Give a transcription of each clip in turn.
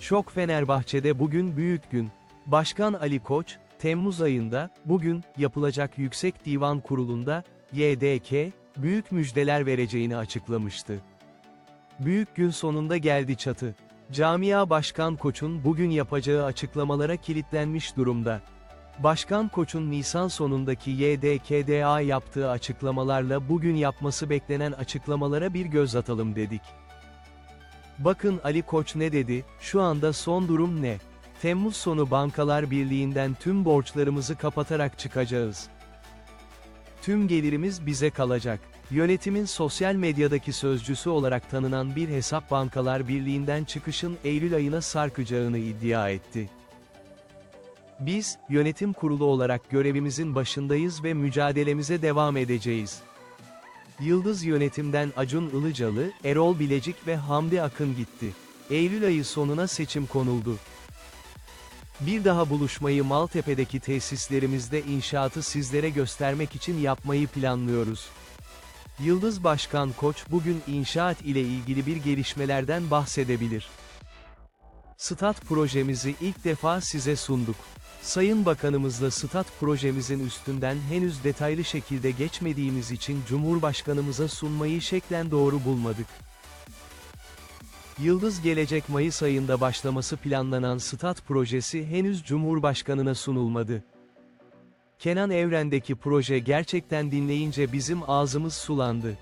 Şok Fenerbahçe'de bugün büyük gün. Başkan Ali Koç, Temmuz ayında, bugün, yapılacak Yüksek Divan Kurulu'nda, YDK, büyük müjdeler vereceğini açıklamıştı. Büyük gün sonunda geldi çatı. Camia Başkan Koç'un bugün yapacağı açıklamalara kilitlenmiş durumda. Başkan Koç'un Nisan sonundaki YDKDA yaptığı açıklamalarla bugün yapması beklenen açıklamalara bir göz atalım dedik. Bakın Ali Koç ne dedi, şu anda son durum ne? Temmuz sonu Bankalar Birliği'nden tüm borçlarımızı kapatarak çıkacağız. Tüm gelirimiz bize kalacak. Yönetimin sosyal medyadaki sözcüsü olarak tanınan bir hesap Bankalar Birliği'nden çıkışın Eylül ayına sarkacağını iddia etti. Biz, yönetim kurulu olarak görevimizin başındayız ve mücadelemize devam edeceğiz. Yıldız yönetimden Acun Ilıcalı, Erol Bilecik ve Hamdi Akın gitti. Eylül ayı sonuna seçim konuldu. Bir daha buluşmayı Maltepe'deki tesislerimizde inşaatı sizlere göstermek için yapmayı planlıyoruz. Yıldız Başkan Koç bugün inşaat ile ilgili bir gelişmelerden bahsedebilir. Stat projemizi ilk defa size sunduk. Sayın Bakanımızla stat projemizin üstünden henüz detaylı şekilde geçmediğimiz için Cumhurbaşkanımıza sunmayı şeklen doğru bulmadık. Yıldız gelecek Mayıs ayında başlaması planlanan stat projesi henüz Cumhurbaşkanına sunulmadı. Kenan Evren'deki proje gerçekten dinleyince bizim ağzımız sulandı.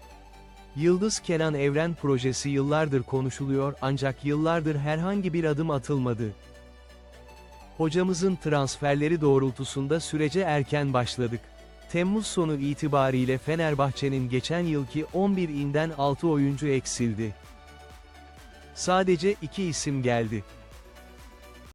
Yıldız Kenan Evren projesi yıllardır konuşuluyor ancak yıllardır herhangi bir adım atılmadı. Hocamızın transferleri doğrultusunda sürece erken başladık. Temmuz sonu itibariyle Fenerbahçe'nin geçen yılki 11 inden 6 oyuncu eksildi. Sadece iki isim geldi.